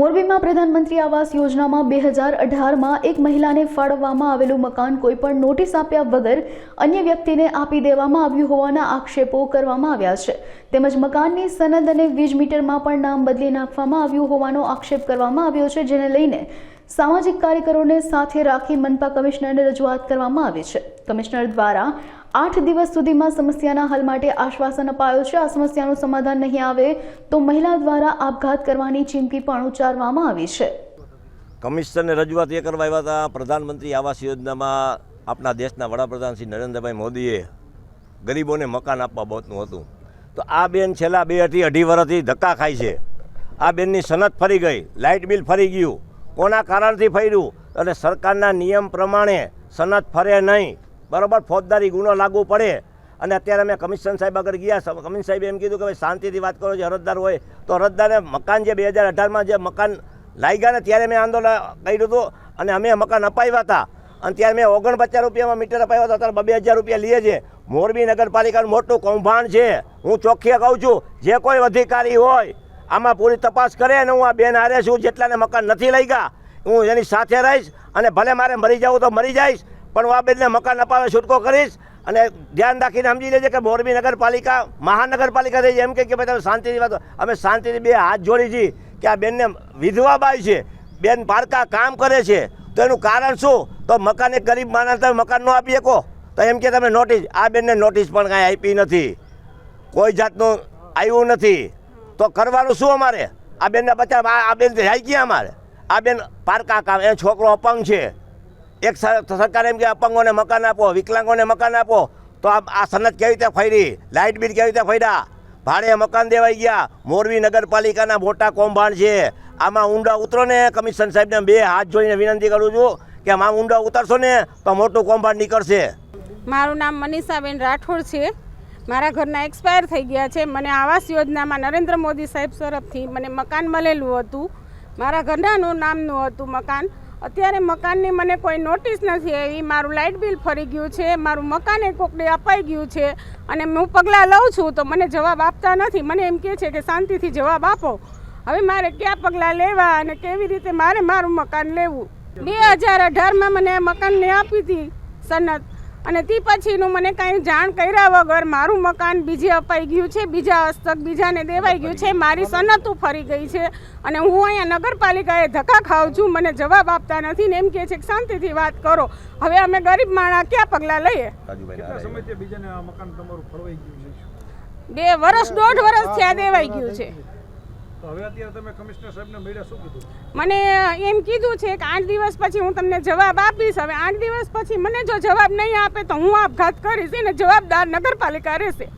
મોરબીમાં પ્રધાનમંત્રી આવાસ યોજનામાં બે હજાર અઢારમાં એક મહિલાને ફાળવવામાં આવેલું મકાન કોઈપણ નોટિસ આપ્યા વગર અન્ય વ્યક્તિને આપી દેવામાં આવ્યું હોવાના આક્ષેપો કરવામાં આવ્યા છે. તેમજ મકાનની સનદ અને વીજ મીટરમાં પણ નામ બદલી નાખવામાં આવ્યું હોવાનો આક્ષેપ કરવામાં આવ્યો છે, જેને લઈને સામાજિક કાર્યકરોને સાથે રાખી મનપા કમિશનરને રજૂઆત કરવામાં આવી છે. કમિશનર દ્વારા આઠ દિવસ સુધીમાં સમસ્યાના હલ માટે આશ્વાસન અપાયું છે. આ સમસ્યાનું સમાધાન નહીં આવે તો મહિલા દ્વારા આપઘાત કરવાની ચીમકી પણ ઉચ્ચારવામાં આવી છે. કમિશનરને રજૂઆત એ કરવા આવ્યા હતા, પ્રધાનમંત્રી આવાસ યોજનામાં આપણા દેશના વડાપ્રધાન શ્રી નરેન્દ્રભાઈ મોદીએ ગરીબોને મકાન આપવા બહુતનું હતું. તો આ બેન છેલ્લા બે અઢી અઢી વર્ષથી ધક્કા ખાય છે. આ બેનની સનત ફરી ગઈ, લાઇટ બિલ ફરી ગયું. કોના કારણથી ફર્યું? અને સરકારના નિયમ પ્રમાણે સનત ફરે નહીં. બરાબર, ફોજદારી ગુનો લાગુ પડે. અને અત્યારે અમે કમિશન સાહેબ આગળ ગયા. કમિશન સાહેબે એમ કીધું કે ભાઈ શાંતિથી વાત કરો, જે અરજદાર હોય. તો અરજદારને મકાન જે બે હજાર અઢારમાં જે મકાન લાગ્યા ને ત્યારે મેં આંદોલન કર્યું હતું. અને અમે મકાન અપાવ્યા હતા. અને ત્યારે મેં ઓગણપચાસ રૂપિયામાં મીટર અપાવ્યા હતા. અત્યારે બે હજાર રૂપિયા લઈએ છીએ મોરબી નગરપાલિકાનું મોટું કૌભાંડ છે. હું ચોખ્ખી કહું છું, જે કોઈ અધિકારી હોય, આમાં પૂરી તપાસ કરે અને હું આ બેન હારે છું. જેટલાને મકાન નથી લઈ ગયા હું એની સાથે રહીશ. અને ભલે મારે મરી જાઉં તો મરી જઈશ. પણ હું આ બેનને મકાન અપાવે છૂટકો કરીશ અને ધ્યાન રાખીને સમજી લેજે કે મોરબી નગરપાલિકા મહાનગરપાલિકા થઈ એમ કે ભાઈ તમે શાંતિની વાત અમે શાંતિથી બે હાથ જોડી છીએ કે આ બેનને વિધવા બાઈ છે. બેન પારકા કામ કરે છે. તો એનું કારણ શું? તો મકાન એક ગરીબ માણસ તમે મકાન ન આપી શકો. તો એમ કે તમે નોટિસ આ બેનને નોટિસ પણ કાંઈ આપી નથી. કોઈ જાતનું આવ્યું નથી. તો કરવાનું શું અમારે? આ બેનને બચાવ, આ બેન જાય ક્યાં અમારે? આ બેન પારકા કામ, એ છોકરો અપંગ છે. એક સર- સરકાર એમ કે અપંગોને મકાન આપો, વિકલાંગોને મકાન આપો. તો આ સનદ કેવી રીતે ફરી? લાઇટ બિલ કેવી રીતે ફર્યા? ભાડે મકાન દેવાઈ ગયા. મોરબી નગરપાલિકાના મોટા કૌભાંડ છે. આમાં ઊંડા ઉતરો ને કમિશન સાહેબને બે હાથ જોઈને વિનંતી કરું છું કે આમાં ઊંડા ઉતરશો ને, તો મોટું કૌભાંડ નીકળશે. મારું નામ મનીષાબેન રાઠોડ છે. મારા ઘરના એક્સપાયર થઈ ગયા છે. મને આવાસ યોજનામાં નરેન્દ્ર મોદી સાહેબ તરફથી મને મકાન મળેલું હતું. મારા ઘરનાનું નામનું હતું મકાન. અત્યારે મકાનની મને કોઈ નોટિસ નથી આવી. મારું લાઇટ બિલ ફરી ગયું છે, મારું મકાન એ કોકડે અપાઈ ગયું છે અને હું પગલાં લઉં છું તો મને જવાબ આપતા નથી. મને એમ કહે છે કે શાંતિથી જવાબ આપો. હવે મારે કયા પગલાં લેવા અને કેવી રીતે મારે મારું મકાન લેવું? બે હજાર અઢારમાં મને મકાનને આપી હતી સનદ અને તે પછીનું મને કાંઈ જાણ કર્યા વગર મારું મકાન બીજે અપાઈ ગયું છે બીજા હસ્તક બીજાને દેવાઈ ગયું છે મારી સનતું ફરી ગઈ છે. અને હું અહીંયા નગરપાલિકાએ ધક્કા ખાઉં છું મને જવાબ આપતા નથી ને એમ કહે છે કે શાંતિથી વાત કરો. હવે અમે ગરીબ માણા ક્યાં પગલાં લઈએ? કેટલા સમયથી બીજાને આ મકાન તમારું ફળવાઈ ગયું છે? બે વર્ષ દોઢ વર્ષ થયા દેવાઈ ગયું છે. મને એમ કીધું છે કે આઠ દિવસ પછી હું તમને જવાબ આપીશ. હવે આઠ દિવસ પછી મને જો જવાબ નહીં આપે તો હું આપઘાત કરીશ એને જવાબદાર નગરપાલિકા રહેશે.